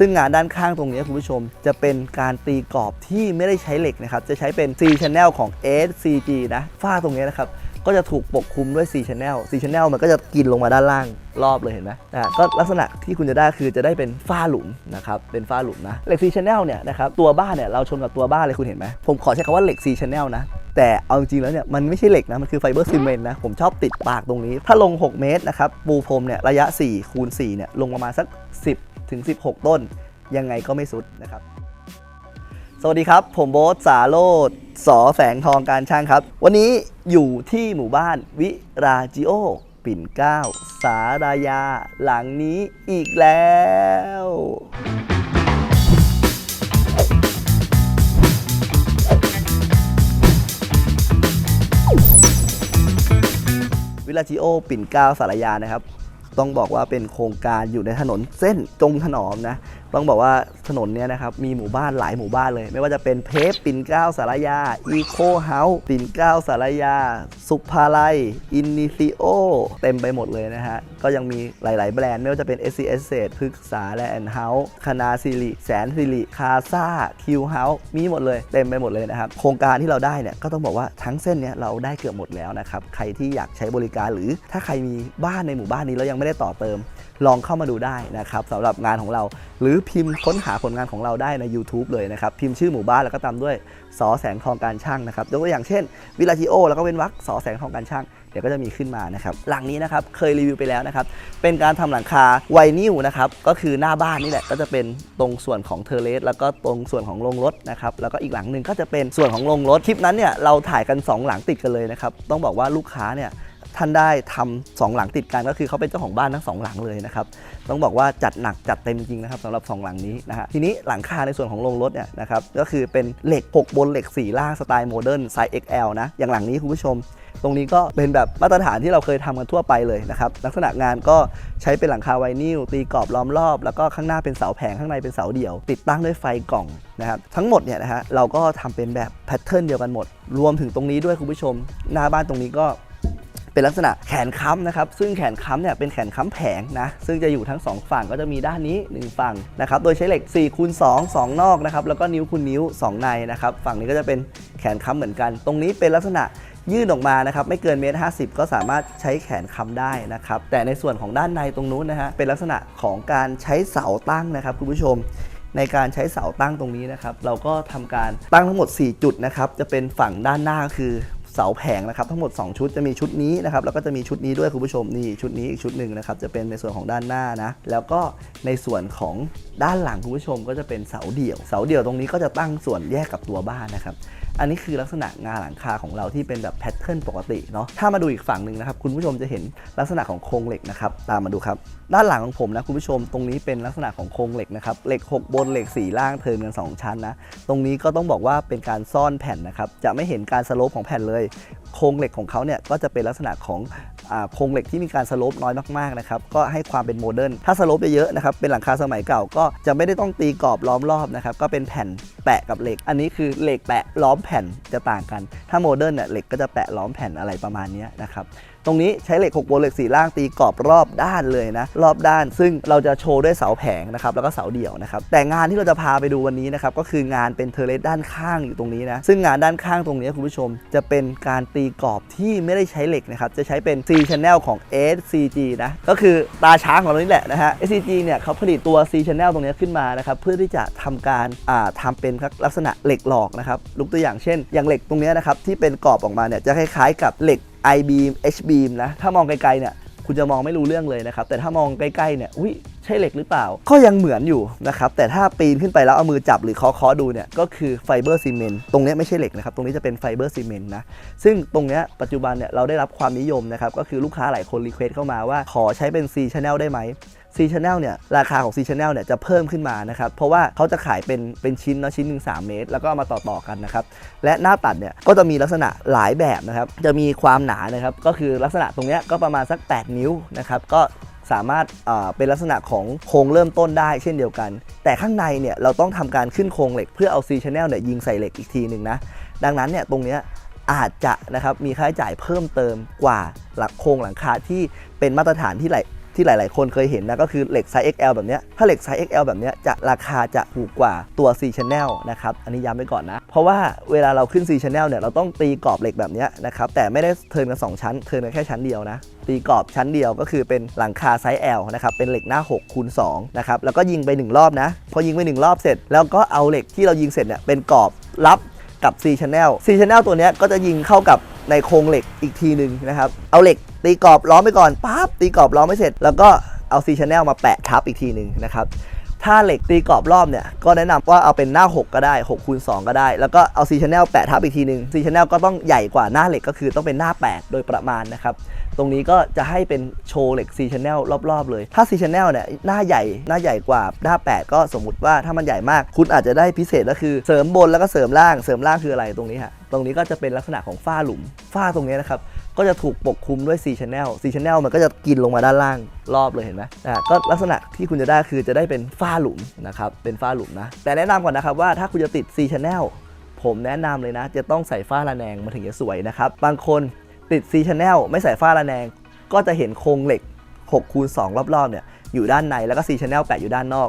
ซึ่งงานด้านข้างตรงนี้คุณผู้ชม จะเป็นการตีกรอบที่ไม่ได้ใช้เหล็กนะครับ จะใช้เป็น C channel ของ SCG นะฝ้าตรงนี้นะครับ ก็จะถูกปกคลุมด้วย C channel C channel มันก็จะกินลงมาด้านล่างรอบเลยเห็นไหมนะฮะก็ลักษณะที่คุณจะได้คือจะได้เป็นฝ้าหลุมนะครับ เป็นฝ้าหลุมนะเหล็ก C channel เนี่ยนะครับ ตัวบ้านเนี่ยเราชนกับตัวบ้านเลยคุณเห็นไหมผมขอใช้คำว่าเหล็ก C channel นะแต่เอาจริงแล้วเนี่ยมันไม่ใช่เหล็กนะ มันคือไฟเบอร์ซีเมนต์นะ ผมชอบติดปากตรงนี้ ถ้าลง 6 เมตรนะครับ ปูพรมเนี่ยระยะ 4 คูณ 4 เนี่ยลงประมาณสัก 10 ถึง 16 ต้น ยังไงก็ไม่สุดนะครับ สวัสดีครับ ผมโบ๊ทสาโรด สอแสงทองการช่างครับ วันนี้อยู่ที่หมู่บ้านวิราจิโอ ปิ่นเก้า สารายา หลังนี้อีกแล้ว วิลาจิโอ ปิ่นเก้าสารายานะครับ ต้องบอกว่าเป็นโครงการอยู่ในถนนเส้นจงถนอมนะ ต้องบอกว่าถนนเนี้ยนะครับมีหมู่บ้านหลายหมู่บ้านเลย ไม่ว่าจะเป็นเพฟปิ่นเกล้าสารยา อีโคเฮาส์ปิ่นเกล้าสารยา สุภาลัย อินนิซิโอ เต็มไปหมดเลยนะฮะ ก็ยังมีหลาย ๆ แบรนด์ ไม่ว่าจะเป็น s c s เพึกษาและแอนเฮาส์คณาสิริแสนสิริคาซาคิวเฮาส์มีหมดเลย เต็มไปหมดเลยนะครับ โครงการที่เราได้เนี่ยก็ต้องบอกว่าทั้งเส้นเนี้ยเราได้เกือบหมดแล้วนะครับ ใครที่อยากใช้บริการหรือถ้าใครมีบ้านในหมู่บ้านนี้แล้วยังไม่ได้ต่อเติม ลองเข้ามาดูได้นะครับสำหรับงานของเรา หรือพิมพ์ค้นหาผลงานของเราได้ใน YouTube เลยนะครับ พิมพ์ชื่อหมู่บ้านแล้วก็ตามด้วยสอแสงทองการช่างนะครับยกตัวอย่างเช่นวิลาจิโอแล้วก็เว้นวรรคสอแสงทองการช่างเดี๋ยวก็จะมีขึ้นมานะครับหลังนี้นะครับเคยรีวิวไปแล้วนะครับเป็นการทำหลังคาไวนิลนะครับก็คือหน้าบ้านนี่แหละก็จะเป็นตรงส่วนของเทอเลสแล้วก็ตรงส่วนของโรงรถนะครับแล้วก็อีกหลังหนึ่งก็จะเป็นส่วนของโรงรถคลิปนั้นเนี่ยเราถ่ายกันสองหลังติดกันเลยนะครับต้องบอกว่าลูกค้าเนี่ย ท่านได้ทำสองหลังติดกันก็คือเขาเป็นเจ้าของบ้านทั้งสองหลังเลยนะครับต้องบอกว่าจัดหนักจัดเต็มจริงนะครับสำหรับสองหลังนี้นะฮะทีนี้หลังคาในส่วนของโรงรถเนี่ยนะครับก็คือเป็นเหล็ก 6 บนเหล็ก 4 ล่างสไตล์โมเดิร์นไซส์ XL นะอย่างหลังนี้คุณผู้ชม ตรงนี้ก็เป็นแบบมาตรฐานที่เราเคยทำกันทั่วไปเลยนะครับลักษณะงานก็ใช้เป็นหลังคาไวนิลตีกรอบล้อมรอบ แล้วก็ข้างหน้าเป็นเสาแผงข้างในเป็นเสาเดี่ยว ติดตั้งด้วยไฟกล่องนะครับทั้งหมดเนี่ยนะฮะเราก็ทำเป็นแบบแพทเทิร์นเดียวกันหมด รวมถึงตรงนี้ด้วยคุณผู้ชม หน้าบ้านตรงนี้ก็ เป็นลักษณะแขนค้ำนะครับ ซึ่งแขนค้ำเนี่ยเป็นแขนค้ำแผงนะ ซึ่งจะอยู่ทั้ง 2 ฝั่งก็จะมีด้านนี้ 1 ฝั่งนะครับ โดยใช้เหล็ก4คูณ2 2 นอกนะครับ แล้วก็นิ้วคูณนิ้ว 2 ในนะครับ ฝั่งนี้ก็จะเป็นแขนค้ำเหมือนกัน ตรงนี้เป็นลักษณะยื่นออกมานะครับไม่เกินเมตรห้ก็สามารถใช้แขนค้ำได้นะครับ แต่ในส่วนของด้านในตรงนู้นนะฮะเป็นลักษณะของการใช้เสาตั้งนะครับคุณผู้ชมในการใช้เสาตั้งตรงนี้นะครับ เราก็ทำการตั้งทั้งหมด 4 จุดนะครับ จะเป็นฝั่งด้านหน้าคือ เสาแผงนะครับทั้งหมด 2 ชุดจะมีชุดนี้นะครับแล้วก็จะมีชุดนี้ด้วยคุณผู้ชมนี่ชุดนี้อีกชุดหนึ่งนะครับจะเป็นในส่วนของด้านหน้านะแล้วก็ในส่วนของด้านหลังคุณผู้ชมก็จะเป็นเสาเดี่ยว เสาเดี่ยวตรงนี้ก็จะตั้งส่วนแยกกับตัวบ้านนะครับ อันนี้คือลักษณะงานหลังคาของเราที่เป็นแบบแพทเทิร์นปกติเนาะถ้ามาดูอีกฝั่งหนึ่งนะครับคุณผู้ชมจะเห็นลักษณะของโครงเหล็กนะครับตามมาดูครับ ด้านหลังของผมนะคุณผู้ชมตรงนี้เป็นลักษณะของโครงเหล็กนะครับเหล็ก 6 บนเหล็ก 4 ล่างเทินกัน 2 ชั้นนะตรงนี้ก็ต้องบอกว่าเป็นการซ่อนแผ่นนะครับจะไม่เห็นการสโลปของแผ่นเลย โครงเหล็กของเขาเนี่ยก็จะเป็นลักษณะของโครงเหล็กที่มีการสโลปน้อยมากๆนะครับก็ให้ความเป็นโมเดิร์นถ้าสโลปเยอะๆนะครับเป็นหลังคาสมัยเก่าก็จะไม่ได้ต้องตีกรอบล้อมรอบนะครับก็เป็นแผ่นแปะกับเหล็ก อันนี้คือเหล็กแปะล้อมแผ่นจะต่างกัน ถ้าโมเดิร์นเนี่ยเหล็กก็จะแปะล้อมแผ่นอะไรประมาณนี้นะครับ ตรงนี้ใช้เหล็ก6บนเหล็ก4ล่างตีกรอบรอบด้านเลยนะ รอบด้าน ซึ่งเราจะโชว์ด้วยเสาแผงนะครับแล้วก็เสาเดี่ยวนะครับแต่งานที่เราจะพาไปดูวันนี้นะครับก็คืองานเป็นเทเลสด้านข้างอยู่ตรงนี้นะซึ่งงานด้านข้างตรงนี้คุณผู้ชม จะเป็นการตีกรอบที่ไม่ได้ใช้เหล็กนะครับจะใช้เป็น C channel ของ SCG นะก็คือตาช้างของเรานี่แหละนะฮะ SCG เนี่ยเขาผลิตตัว C channel ตรงนี้ขึ้นมานะครับเพื่อที่จะทำการอ่าทำเป็นลักษณะเหล็กหลอกนะครับยกตัวอย่างเช่น อย่างเหล็กตรงนี้นะครับที่เป็นกรอบออกมาเนี่ยจะคล้ายๆกับเหล็ก I beam H beam นะ ถ้ามองไกลๆเนี่ยคุณจะมองไม่รู้เรื่องเลยนะครับ แต่ถ้ามองใกล้ๆเนี่ยอุ้ยใช่เหล็กหรือเปล่า ก็ยังเหมือนอยู่นะครับ แต่ถ้าปีนขึ้นไปแล้วเอามือจับหรือเคาะๆดูเนี่ย ก็คือไฟเบอร์ซีเมนต์ ตรงนี้ไม่ใช่เหล็กนะครับ ตรงนี้จะเป็นไฟเบอร์ซีเมนต์นะ ซึ่งตรงนี้ปัจจุบันเนี่ยเราได้รับความนิยมนะครับ ก็คือลูกค้าหลายคนรีเควสเข้ามาว่าขอใช้เป็น C channel ได้ไหม C channel เนี่ยราคาของ C channel เนี่ยจะเพิ่มขึ้นมานะครับเพราะว่าเขาจะขายเป็นเป็นชิ้นเนาะชิ้นหนึ่ง3เมตร แล้วก็เอามาต่อกันนะครับและหน้าตัดเนี่ยก็จะมีลักษณะหลายแบบนะครับจะมีความหนานะครับก็คือลักษณะตรงเนี้ยก็ประมาณสัก 8 นิ้วนะครับก็สามารถเอ่อเป็นลักษณะของโครงเริ่มต้นได้เช่นเดียวกัน แต่ข้างในเนี่ยเราต้องทำการขึ้นโครงเหล็กเพื่อเอา C channel เนี่ยยิงใส่เหล็กอีกทีหนึ่งนะดังนั้นเนี่ยตรงเนี้ยอาจจะนะครับมีค่าใช้จ่ายเพิ่มเติมกว่าหลักโครงหลังคาที่เป็นมาตรฐานที่หลาย ที่หลาย ๆ คนเคยเห็นนะก็คือเหล็กไซส์ XL แบบนี้ถ้าเหล็กไซส์ XL แบบนี้จะราคาจะถูกกว่าตัว C channel นะครับอันนี้ย้ำไว้ก่อนนะ เพราะว่าเวลาเราขึ้น C channel เนี่ยเราต้องตีกรอบเหล็กแบบนี้นะครับแต่ไม่ได้เทินกันสองชั้นเทินกันแค่ชั้นเดียวนะตีกรอบชั้นเดียวก็คือเป็นหลังคาไซส์ L นะครับเป็นเหล็กหน้า6คูณ2นะครับแล้วก็ยิงไป 1 รอบนะ พอยิงไป 1 รอบเสร็จ แล้วก็เอาเหล็กที่เรายิงเสร็จเนี่ยเป็นกรอบรับกับ C channel C channel ตัวเนี้ยก็จะยิงเข้ากับในโครงเหล็กอีกทีหนึ่งนะครับเอาเหล็ก ตีกรอบล้อมไปก่อนปั๊บตีกรอบล้อมไม่เสร็จ แล้วก็เอา C channel มาแปะทับอีกทีหนึ่งนะครับถ้าเหล็กตีกรอบรอบเนี่ยก็แนะนำว่าเอาเป็นหน้า 6 ก็ได้6คูณ2ก็ได้ แล้วก็เอา C channel แปะทับอีกทีหนึ่ง C channel ก็ต้องใหญ่กว่าหน้าเหล็กก็คือต้องเป็นหน้า 8 โดยประมาณนะครับตรงนี้ก็จะให้เป็นโชว์เหล็ก C channel รอบๆเลย ถ้า C channel เนี่ยหน้าใหญ่หน้าใหญ่กว่าหน้า 8 ก็สมมติว่าถ้ามันใหญ่มาก คุณอาจจะได้พิเศษก็คือเสริมบนแล้วก็เสริมล่างเสริมล่างคืออะไรตรงนี้ฮะตรงนี้ก็จะเป็นลักษณะของฝ้าหลุมฝ้าตรงนี้นะครับ ก็จะถูกปกคลุมด้วย C channel C channel มันก็จะกินลงมาด้านล่างรอบเลยเห็นไหมอ่ก็ลักษณะที่คุณจะได้คือจะได้เป็นฝ้าหลุมนะครับ เป็นฝ้าหลุมนะ แต่แนะนำก่อนนะครับว่าถ้าคุณจะติด C channel ผมแนะนำเลยนะ จะต้องใส่ฝ้าระแนงมันถึงจะสวยนะครับ บางคนติด C channel ไม่ใส่ฝ้าระแนง ก็จะเห็นโครงเหล็ก6คูณ2รอบๆเนี่ยอยู่ด้านในแล้วก็ C channel แปะอยู่ด้านนอก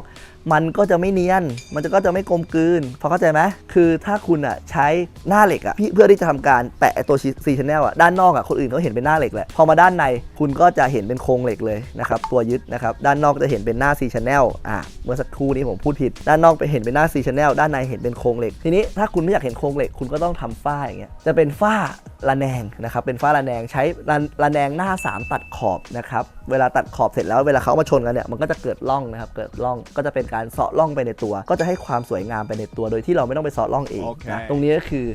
มันก็จะไม่เนียน มันจะก็จะไม่กลมกลืนพอเข้าใจไหมคือถ้าคุณอะใช้หน้าเหล็กอะเพื่อที่จะทำการแปะตัว C channel อะด้านนอกอะคนอื่นเขาเห็นเป็นหน้าเหล็กแหละพอมาด้านในคุณก็จะเห็นเป็นโครงเหล็กเลยนะครับตัวยึดนะครับด้านนอกจะเห็นเป็นหน้า C channel อะเมื่อสักครู่นี้ผมพูดผิด ด้านนอกไปเห็นเป็นหน้า C channel ด้านในเห็นเป็นโครงเหล็ก ทีนี้ถ้าคุณไม่อยากเห็นโครงเหล็กคุณก็ต้องทำฝ้าอย่างเงี้ยจะเป็นฝ้าระแนงนะครับเป็นฝ้าระแนงใช้ระระแนงหน้า 3 ตัดขอบนะครับเวลาตัดขอบเสร็จแล้วเวลาเขาเอามาชนกันเนี่ยมันก็จะเกิดร่องนะครับเกิดร่องก็จะเป็นการเสาะร่องไปในตัว ก็จะให้ความสวยงามไปในตัว โดยที่เราไม่ต้องไปเสาะร่องเองโอเคนะตรงนี้ก็คือ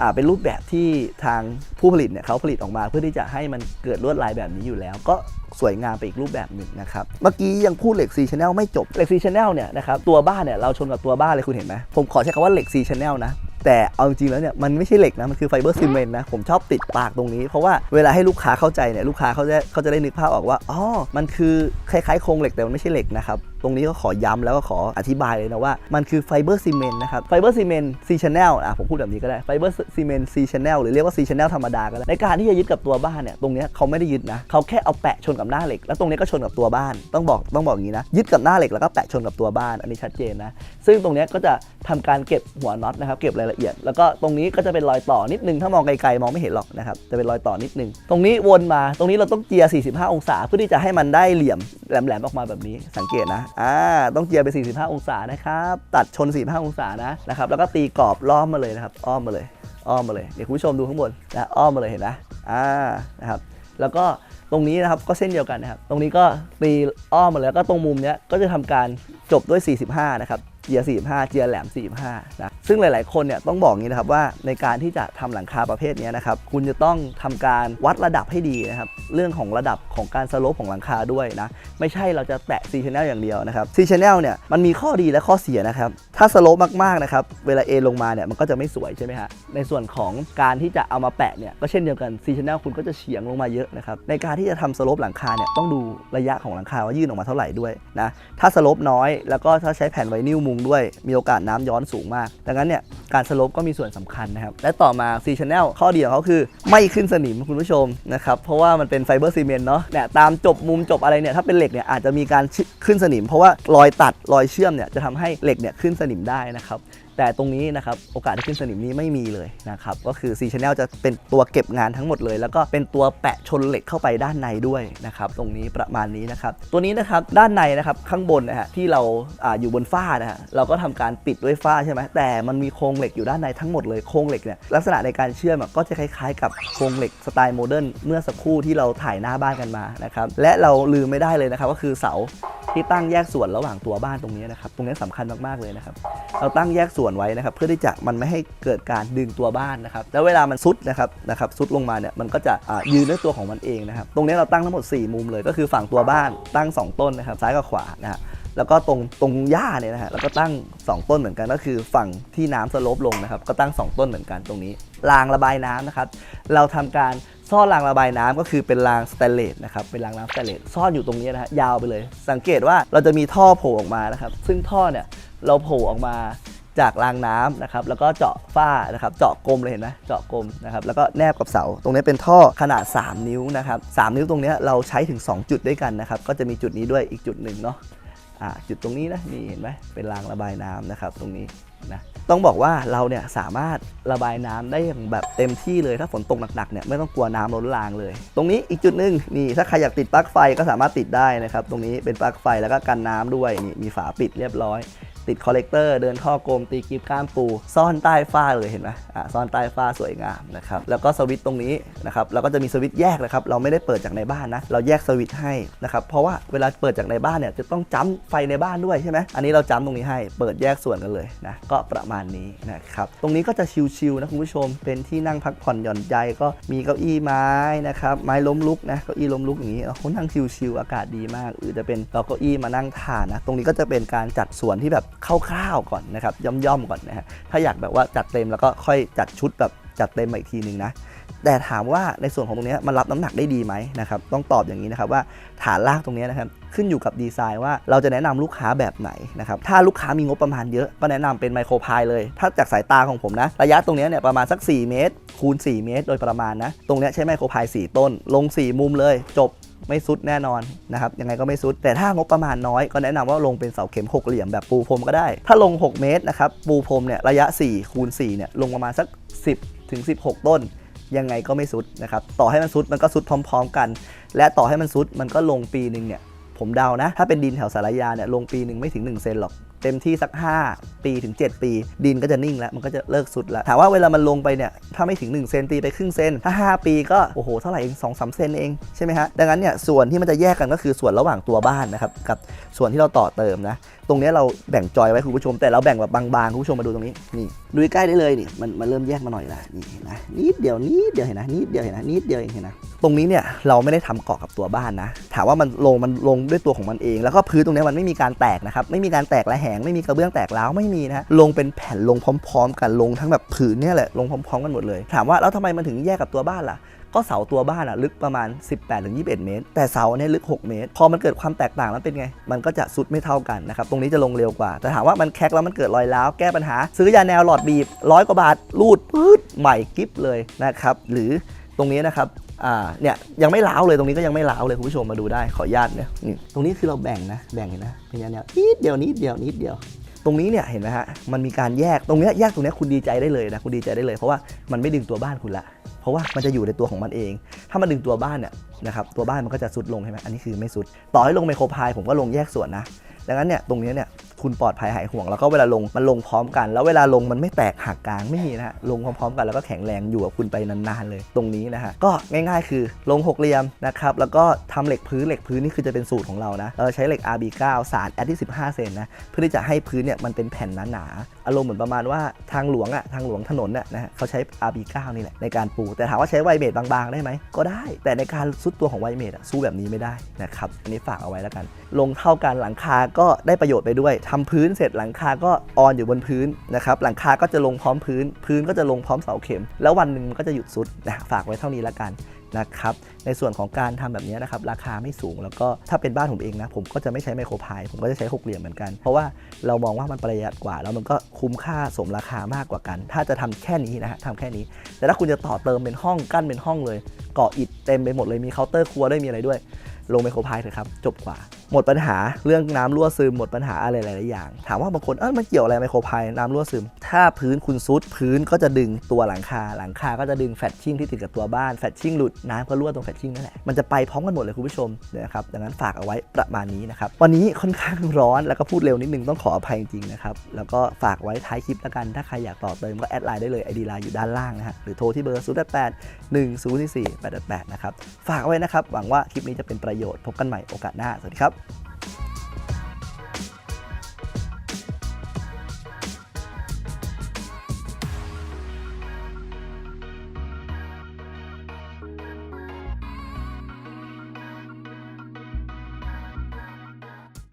อ่าเป็นรูปแบบที่ทางผู้ผลิตเนี่ยเขาผลิตออกมาเพื่อที่จะให้มันเกิดลวดลายแบบนี้อยู่แล้ว ก็สวยงามไปอีกรูปแบบหนึ่งนะครับ เมื่อกี้ยังพูดเหล็ก C channel ไม่จบเหล็ก C channel เนี่ยนะครับตัวบ้านเนี่ยเราชนกับตัวบ้านเลยคุณเห็นไหมผมขอใช้คำว่าเหล็ก C channel นะแต่เอาจริงๆแล้วเนี่ยมันไม่ใช่เหล็กนะมันคือไฟเบอร์ซีเมนต์นะผมชอบติดปากตรงนี้ เพราะว่าเวลาให้ลูกค้าเข้าใจเนี่ยลูกค้าเขาจะเขาจะได้นึกภาพออกว่าอ๋อมันคือคล้ายๆโครงเหล็กแต่มันไม่ใช่เหล็กนะครับต รงนี้ก็ขอย้ำแล้วก็ขออธิบายเลยนะว่ามันคือไฟเบอร์ซีเมนต์นะครับไฟเบอร์ซีเมนต์ C channel อะผมพูดแบบนี้ก็ได้ไฟเบอร์ซีเมนต์ C channel หรือเรียกว่า C channel ธรรมดาก็ได้ในการที่จะยึดกับตัวบ้านเนี่ยตรงนี้เขาไม่ได้ยึดนะเขาแค่เอาแปะชนกับหน้าเหล็ก แล้วตรงนี้ก็ชนกับตัวบ้านต้องบอกต้องบอกอย่างนี้นะยึดกับหน้าเหล็กแล้วก็แปะชนกับตัวบ้านอันนี้ชัดเจนนะซึ่งตรงนี้ก็จะทำการเก็บหัวน็อตนะครับเก็บรายละเอียด แล้วก็ตรงนี้ก็จะเป็นรอยต่อนิดนึงถ้ามองไกลๆมองไม่เห็นหรอกนะครับจะเป็นรอยต่อนิดนึงตรงนี้วนมาตรงนี้เราต้องเจีย 45 องศาเพื่อที่จะให้มันได้เหลี่ยม แหลมๆออกมาแบบนี้สังเกตนะอ่าต้องเจียไป 45 องศานะครับ ตัดชน 45 องศานะนะครับแล้วก็ตีกรอบล้อมมาเลยนะครับ อ้อมมาเลย อ้อมมาเลยเดี๋ยวคุณผู้ชมดูข้างบนนะอ้อมมาเลยเห็นนะอ่านะครับ แล้วก็ตรงนี้นะครับก็เส้นเดียวกันนะครับ ตรงนี้ก็ตีอ้อมมาเลยแล้วก็ตรงมุมเนี้ยก็จะทำการจบด้วย 45 นะครับ เจีย45 เจียแหลม 45นะซึ่งหลาย ๆ คนเนี่ยต้องบอกงี้นะครับว่าในการที่จะทำหลังคาประเภทนี้นะครับคุณจะต้องทำการวัดระดับให้ดีนะครับเรื่องของระดับของการสโลปของหลังคาด้วยนะไม่ใช่เราจะแตะ C channel อย่างเดียวนะครับ C channel เนี่ยมันมีข้อดีและข้อเสียนะครับ ถ้าสโลปมากๆนะครับ เวลาเอลงมาเนี่ยมันก็จะไม่สวยใช่ไหมฮะ ในส่วนของการที่จะเอามาแปะเนี่ยก็เช่นเดียวกัน C channel คุณก็จะเฉียงลงมาเยอะนะครับ ในการที่จะทำสโลปหลังคาเนี่ยต้องดูระยะของหลังคาว่ายื่นออกมาเท่าไหร่ด้วยนะ ถ้าสโลปน้อยแล้วก็ถ้าใช้แผ่นไวนิลมุงด้วย มีโอกาสน้ำย้อนสูงมาก ดังนั้นเนี่ยการสโลปก็มีส่วนสำคัญนะครับ และต่อมา C channel ข้อดีของเขาคือ ไม่ขึ้นสนิมคุณผู้ชมนะครับเพราะว่ามันเป็นไฟเบอร์ซีเมนต์เนาะเนี่ยตามจบมุมจบอะไรเนี่ยถ้าเป็นเหล็กเนี่ยอาจจะมีการขึ้นสนิม เพราะว่ารอยตัดรอยเชื่อมเนี่ยจะทำให้เหล็กเนี่ยขึ้นสนิมได้นะครับ แต่ตรงนี้นะครับโอกาสที่ขึ้นสนิมนี้ไม่มีเลยนะครับก็คือ C channel จะเป็นตัวเก็บงานทั้งหมดเลย แล้วก็เป็นตัวแปะชนเหล็กเข้าไปด้านในด้วยนะครับตรงนี้ประมาณนี้นะครับตัวนี้นะครับด้านในนะครับข้างบนนะฮะที่เราอาอยู่บนฝ้านะฮะเราก็ทำการปิดด้วยฝ้าใช่ไหมแต่มันมีโครงเหล็กอยู่ด้านในทั้งหมดเลยโครงเหล็กเนี่ยลักษณะในการเชื่อมก็จะคล้ายๆ กับโครงเหล็กสไตล์โมเดิร์นเมื่อสักครู่ที่เราถ่ายหน้าบ้านกันมานะครับและเราลืมไม่ได้เลยนะครับก็คือเสาที่ตั้งแยกส่วนระหว่างตัวบ้านตรงนี้นะครับตรงนี้สำคัญมากๆเลยนะครับเราตั้งแยกส่วนไว้นะครับ เพื่อที่จะมันไม่ให้เกิดการดึงตัวบ้านนะครับ แล้วเวลามันซุดนะครับนะครับซุดลงมาเนี่ยมันก็จะยืนด้วยตัวของมันเองนะครับ ตรงนี้เราตั้งทั้งหมด 4 มุมเลย ก็คือฝั่งตัวบ้านตั้ง 2 ต้นนะครับ ซ้ายกับขวานะฮะแล้วก็ตรงตรงหญ้าเนี่ยนะฮะแล้วก็ตั้ง 2 ต้นเหมือนกันก็คือฝั่งที่น้ำสโลปลงนะครับ ก็ตั้ง 2 ต้นเหมือนกันตรงนี้รางระบายน้ำนะครับ เราทำการซ่อนรางระบายน้ำก็คือเป็นรางสแตนเลสนะครับเป็นรางน้ำสแตนเลสซ่อนอยู่ตรงนี้นะฮะยาวไปเลย สังเกตว่าเราจะมีท่อโผล่ออกมานะครับ ซึ่งท่อเนี่ยเราโผล่ออกมา จากรางน้ำนะครับแล้วก็เจาะฝ้านะครับเจาะกลมเลยเห็นไหมเจาะกลมนะครับแล้วก็แนบกับเสา ตรงนี้เป็นท่อขนาด 3 นิ้วนะครับ3นิ้วตรงนี้เราใช้ถึง 2 จุดด้วยกันนะครับก็จะมีจุดนี้ด้วยอีกจุดหนึ่งเนาะอ่าจุดตรงนี้นะนี่เห็นไหมเป็นรางระบายน้ำนะครับตรงนี้นะต้องบอกว่าเราเนี่ยสามารถระบายน้ำได้อย่างแบบเต็มที่เลยถ้าฝนตกหนักๆเนี่ยไม่ต้องกลัวน้ำล้นรางเลย ตรงนี้อีกจุดหนึ่งนี่ถ้าใครอยากติดปลั๊กไฟก็สามารถติดได้นะครับตรงนี้เป็นปลั๊กไฟแล้วก็กันน้ำด้วยนี่มีฝาปิดเรียบร้อย ติดคอลเลกเตอร์เดินท่อกลมตีกีบก้ามปู ซ่อนใต้ฝ้าเลยเห็นไหมอะซ่อนใต้ฝ้าสวยงามนะครับแล้วก็สวิตช์ตรงนี้นะครับแล้วก็จะมีสวิตช์แยกนะครับเราไม่ได้เปิดจากในบ้านนะเราแยกสวิตช์ให้นะครับเพราะว่าเวลาเปิดจากในบ้านเนี่ยจะต้องจ้ำไฟในบ้านด้วยใช่ไหมอันนี้เราจ้ำตรงนี้ให้เปิดแยกส่วนกันเลยนะก็ประมาณนี้นะครับตรงนี้ก็จะชิลๆนะคุณผู้ชม เป็นที่นั่งพักผ่อนหย่อนใจก็มีเก้าอี้ไม้นะครับไม้ล้มลุกนะเก้าอี้ล้มลุกอย่างนี้เขานั่งชิลๆอากาศดีมากหรือจะเป็นเราเก้าอี้มานั่งทานนะตรงนี้ก็จะเป็นการจัดสวนที่แบบคร่าวๆก่อนนะครับย่อมๆก่อนนะฮะถ้าอยากแบบว่าจัดเต็มแล้วก็ค่อยจัดชุดแบบจัดเต็มมาอีกทีหนึ่งนะแต่ถามว่าในส่วนของตรงนี้มันรับน้ำหนักได้ดีไหมนะครับต้องตอบอย่างนี้นะครับว่าฐานลากตรงนี้นะครับขึ้นอยู่กับดีไซน์ว่าเราจะแนะนำลูกค้าแบบไหนนะครับถ้าลูกค้ามีงบประมาณเยอะก็แนะนำเป็นไมโครพายเลย ถ้าจากสายตาของผมนะ ระยะตรงนี้เนี่ยประมาณสัก 4 เมตร คูณ 4 เมตร โดยประมาณนะ ตรงนี้ใช้ไมโครพาย4ต้น ลง 4 มุมเลย จบ ไม่ซุดแน่นอนนะครับยังไงก็ไม่ซุด แต่ถ้างบประมาณน้อยก็แนะนำว่าลงเป็นเสาเข็มหกเหลี่ยมแบบปูพรมก็ได้ ถ้าลง 6 เมตรนะครับปูพรมเนี่ยระยะ4คูณ4เนี่ยลงประมาณสัก 10ถึง16 ต้น ยังไงก็ไม่ซุดนะครับต่อให้มันซุดมันก็ซุดพร้อม ๆ กัน และต่อให้มันซุดมันก็ลงปีหนึ่งเนี่ยผมเดานะ ถ้าเป็นดินแถวสารยาเนี่ยลงปีหนึ่งไม่ถึง1เซนหรอก เต็มที่สัก 5 ปีถึง 7 ปี ดินก็จะนิ่งแล้ว มันก็จะเลิกสุดแล้ว ถามว่าเวลามันลงไปเนี่ย ถ้าไม่ถึง 1 เซนตีไปครึ่งเซน ถ้า 5 ปีก็ โอ้โห เท่าไหร่เอง2 3เซนเอง ใช่ไหมฮะ ดังนั้นเนี่ย ส่วนที่มันจะแยกกันก็คือส่วนระหว่างตัวบ้านนะครับ กับส่วนที่เราต่อเติมนะ ตรงนี้เราแบ่งจอยไว้คุณผู้ชม แต่เราแบ่งแบบบางๆคุณผู้ชมมาดูตรงนี้นี่ดูใกล้ได้เลยนี่มันมันเริ่มแยกมาหน่อยละนี่เห็นไหมนิดเดียวนิดเดียวเห็นนะนิดเดียวเห็นนะนิดเดียวเองเห็นนะตรงนี้เนี่ยเราไม่ได้ทำเกาะกับตัวบ้านนะ ถามว่ามันลงมันลงด้วยตัวของมันเอง แล้วก็พื้นตรงนี้มันไม่มีการแตกนะครับไม่มีการแตกระแหงไม่มีกระเบื้องแตกร้วไม่มีนะลงเป็นแผ่นลงพร้อม ๆ กันลงทั้งแบบผืนเนี่ยแหละลงพร้อมๆกันหมดเลย ถามว่าแล้วทำไมมันถึงแยกกับตัวบ้านล่ะ ก็เสาตัวบ้านอะลึกประมาณ 18-21 เมตร แต่เสาเนี่ยลึก 6 เมตร พอมันเกิดความแตกต่างแล้วเป็นไง มันก็จะสุดไม่เท่ากันนะครับตรงนี้จะลงเร็วกว่า แต่ถามว่ามันแคกแล้วมันเกิดรอยร้าวแก้ปัญหา ซื้อยาแนวหลอดบีบร้อยกว่าบาทรูดปื๊ดใหม่กิฟเลยนะครับหรือตรงนี้นะครับอ่าเนี่ยยังไม่ร้าวเลยตรงนี้ก็ยังไม่ร้าวเลยคุณผู้ชมมาดูได้ขออนุญาตเนี่ยตรงนี้คือเราแบ่งนะแบ่งเห็นนะเป็นยาแนวนิดเดียวนิดเดียวนิดเดียว ตรงนี้เนี่ยเห็นไหมฮะมันมีการแยกตรงเนี้ยแยกตรงเนี้ยคุณดีใจได้เลยนะคุณดีใจได้เลย เพราะว่ามันไม่ดึงตัวบ้านคุณละเพราะว่ามันจะอยู่ในตัวของมันเอง ถ้ามันดึงตัวบ้านเนี่ยนะครับตัวบ้านมันก็จะสุดลงใช่ไหมอันนี้คือไม่สุด ต่อให้ลงไมโครพายผมก็ลงแยกส่วนนะดังนั้นเนี่ยตรงเนี้ยเนี่ย คุณปลอดภัยหายห่วง แล้วก็เวลาลงมันลงพร้อมกัน แล้วเวลาลงมันไม่แตกหักกลางไม่มีนะฮะลงพร้อมๆกันแล้วก็แข็งแรงอยู่กับคุณไปนานๆเลยตรงนี้นะฮะก็ง่ายๆ คือลงหกเหลี่ยมนะครับแล้วก็ทำเหล็กพื้นเหล็กพื้นนี่คือจะเป็นสูตรของเรานะเราใช้เหล็ก RB9 สารแอดที่15 เซนนะเพื่อที่จะให้พื้นเนี่ยมันเป็นแผ่นหนาๆ อารมณ์เหมือนประมาณว่าทางหลวงอะทางหลวงถนนน่ะนะฮะเขาใช้ RB9 นี่แหละในการปู แต่ถามว่าใช้ไวเมดบางๆ ได้ไหม ก็ได้ แต่ในการซุดตัวของไวเมดอะสู้แบบนี้ไม่ได้นะครับ อันนี้ฝากเอาไว้แล้วกัน ลงเท่ากันหลังคาก็ได้ประโยชน์ไปด้วยทำพื้นเสร็จหลังคาก็ออนอยู่บนพื้นนะครับหลังคาก็จะลงพร้อมพื้น พื้นก็จะลงพร้อมเสาเข็ม แล้ววันหนึ่งมันก็จะหยุดซุดนะฝากไว้เท่านี้แล้วกัน นะครับในส่วนของการทำแบบนี้นะครับราคาไม่สูง แล้วก็ถ้าเป็นบ้านผมเองนะผมก็จะไม่ใช้ไมโครพายผมก็จะใช้หกเหลี่ยมเหมือนกัน เพราะว่าเรามองว่ามันประหยัดกว่า แล้วมันก็คุ้มค่าสมราคามากกว่ากัน ถ้าจะทำแค่นี้นะฮะทำแค่นี้ แต่ถ้าคุณจะต่อเติมเป็นห้องกั้นเป็นห้องเลยก่ออิฐเต็มไปหมดเลยมีเคาน์เตอร์ครัวด้วยมีอะไรด้วย ลงไมโครพายเถอะครับจบกว่า หมดปัญหาเรื่องน้ำรั่วซึมหมดปัญหาอะไรหลายๆอย่าง ถามว่าบางคนเออมันเกี่ยวอะไรไมโครพายน้ำรั่วซึม ถ้าพื้นคุณซุดพื้นก็จะดึงตัวหลังคา หลังคาก็จะดึงแฟตชิ่งที่ติดกับตัวบ้านแฟตชิ่งหลุดน้ำก็รั่วตรงแฟตชิ่งนั่นแหละมันจะไปพร้อมกันหมดเลยคุณผู้ชมนะครับดังนั้นฝากเอาไว้ประมาณนี้นะครับวันนี้ค่อนข้างร้อนแล้วก็พูดเร็วนิดนึงต้องขออภัยจริงๆนะครับแล้วก็ฝากไว้ท้ายคลิปแล้วกันถ้าใครอยากต่อเติมก็แอดไลน์ได้เลยไอดีไลน์อยู่ด้านล่างนะฮะหรือโทรที่เบอร์ 0 8 1 0 4 8 8 นะครับฝากไว้นะครับหวังว่าคลิปนี้จะเป็นประโยชน์พบกันใหม่โอกาสหน้าสวัสดีครับ